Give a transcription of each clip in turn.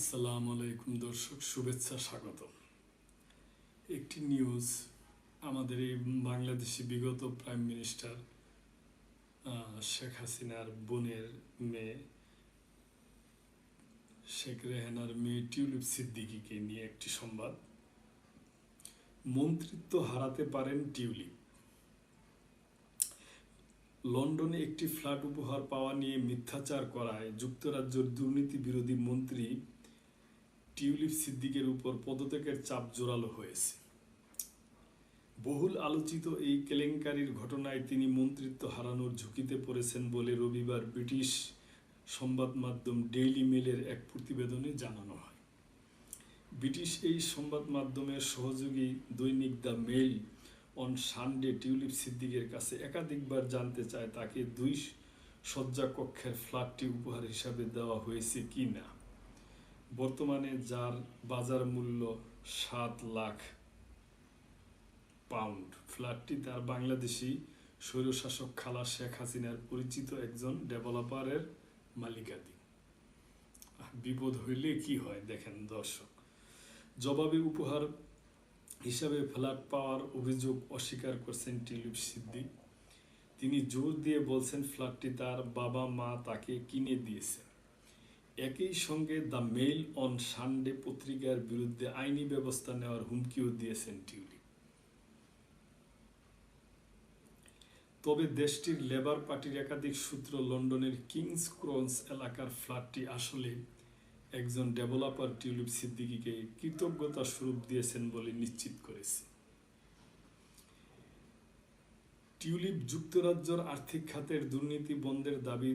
আসসালামু আলাইকুম দর্শক, শুভেচ্ছা স্বাগত একটি নিউজ আমাদের এই বাংলাদেশি বিগত প্রাইম মিনিস্টার শেখ হাসিনার বোনের মেয়ে, শেখ রেহানার মেয়ে টিউলিপ সিদ্দিকিকে নিয়ে একটি সংবাদ। মন্ত্রিত্ব হারাতে পারেন টিউলিপ। লন্ডনে একটি ফ্ল্যাট উপহার পাওয়া নিয়ে মিথ্যাচার করায় যুক্তরাজ্যের দুর্নীতি বিরোধী মন্ত্রী টিউলিপ সিদ্দিকের উপর পদত্যাগের চাপ জোরালো হয়েছে। বহুল আলোচিত এই কেলেঙ্কারির ঘটনায় তিনি মন্ত্রিত্ব হারানোর ঝুঁকিতে পড়েছেন বলে রবিবার ব্রিটিশ সংবাদ মাধ্যম ডেইলি মেলের এক প্রতিবেদনে জানানো হয়। ব্রিটিশ এই সংবাদ মাধ্যমের সহযোগী দৈনিক the Mail on Sunday Tulip সিদ্দিকের কাছে একাধিকবার জানতে চায় তাকে দুই শয্যা কক্ষের ফ্ল্যাটটি উপহার হিসাবে দেওয়া হয়েছে কি না বর্তমানে যার বাজার মূল্য সাত লাখ পাউন্ড। ফ্ল্যাটটি তার বাংলাদেশি স্বৈরশাসক খালা শেখ হাসিনার পরিচিত একজন ডেভেলপারের মালিকাধীন বিপদ হইলে কি হয় দেখেন দর্শক। জবাবে উপহার হিসাবে ফ্ল্যাট পাওয়ার অভিযোগ অস্বীকার করছেন টিলিপ সিদ্দিক। তিনি জোর দিয়ে বলছেন, ফ্ল্যাটটি তার বাবা মা তাকে কিনে দিয়েছে একই সঙ্গে দ্য মেইল অন সানডে পত্রিকার বিরুদ্ধে আইনি ব্যবস্থা নেওয়ার হুমকিও দিয়েছেন টিউলিপ। তবে দেশটির লেবার পার্টির একাধিক সূত্র লন্ডনের কিংস ক্রন্স এলাকার ফ্ল্যাটটি আসলে একজন ডেভেলপার টিউলিপ সিদ্দিকিকে কৃতজ্ঞতা স্বরূপ দিয়েছেন বলে নিশ্চিত করেছে। টিউলিপ যুক্তরাজ্যের আর্থিক খাতের দুর্নীতি বন্ধের দাবি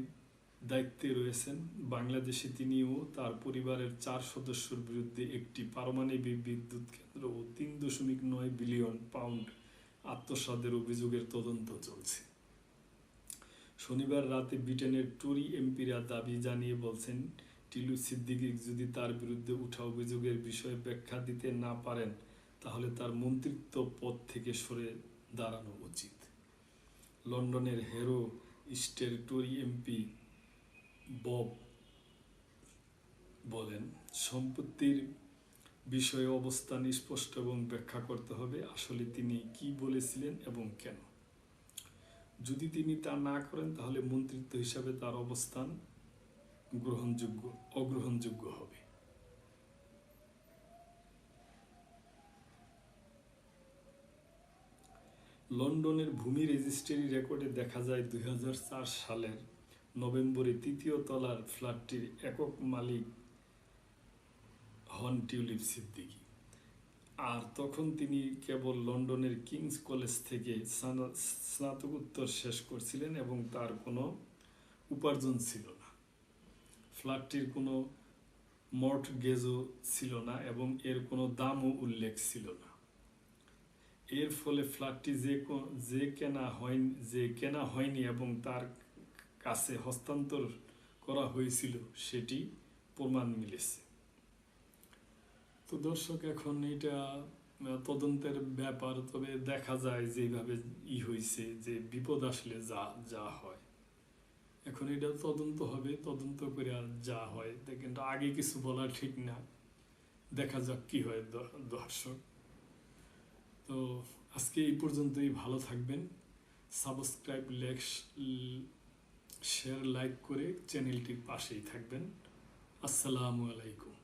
দায়িত্বে রয়েছেন বাংলাদেশে তিনিও তার পরিবারের চার সদস্যর বিরুদ্ধে একটি পারমাণবিক বিদ্যুৎ কেন্দ্র ও তিন দশমিক নয় বিলিয়ন পাউন্ড আত্মসাদের অভিযোগের তদন্ত চলছে। শনিবার রাতে ব্রিটেনের টরি এমপিরা দাবি জানিয়ে বলছেন, টিলু সিদ্দিকি যদি তার বিরুদ্ধে উঠা অভিযোগের বিষয়ে ব্যাখ্যা দিতে না পারেন, তাহলে তার মন্ত্রিত্ব পদ থেকে সরে দাঁড়ানো উচিত। লন্ডনের হেরো ইস্টের টরি এমপি বব বলেন, সম্পত্তির বিষয়ে অবস্থান স্পষ্ট এবং ব্যাখ্যা করতে হবে আসলে তিনি কি বলেছিলেন এবং কেন। যদি তিনি তা না করেন, তাহলে মন্ত্রিত্ব হিসাবে তার অবস্থান গ্রহণযোগ্য, অগ্রহণযোগ্য হবে। লন্ডনের ভূমি রেজিস্ট্রি রেকর্ডে দেখা যায় দুই হাজার চার সালের নভেম্বরে তৃতীয় তলার ফ্ল্যাটটির একক মালিক হন টিউলিপ সিদ্দিকী। আর তখন তিনি কেবল লন্ডনের কিংস কলেজ থেকে স্নাতকোত্তর শেষ করছিলেন এবং তার কোনো উপার্জন ছিল না। ফ্ল্যাটটির কোনো মর্টগেজও ছিল না এবং এর কোনো দামও উল্লেখ ছিল না। এর ফলে ফ্ল্যাটটি যে যে কেনা হয়নি, যে কেনা হয়নি এবং তার কাছে হস্তান্তর করা হয়েছিল, সেটি প্রমাণ মিলেছে। তো দর্শক, এখন এটা তদন্তের ব্যাপার, তবে দেখা যায় যেভাবে ই হয়েছে যে বিপদ আসলে যা যা হয়। এখন এটা তদন্ত হবে, তদন্ত করে আর যা হয়। দেখেন আগে কিছু বলা ঠিক না। দেখা যাক কি হয় দর্শক। তো আজকে এই পর্যন্তই, ভালো থাকবেন। সাবস্ক্রাইব লেখ শেয়ার লাইক করে চ্যানেলটির পাশেই থাকবেন। আসসালামু আলাইকুম।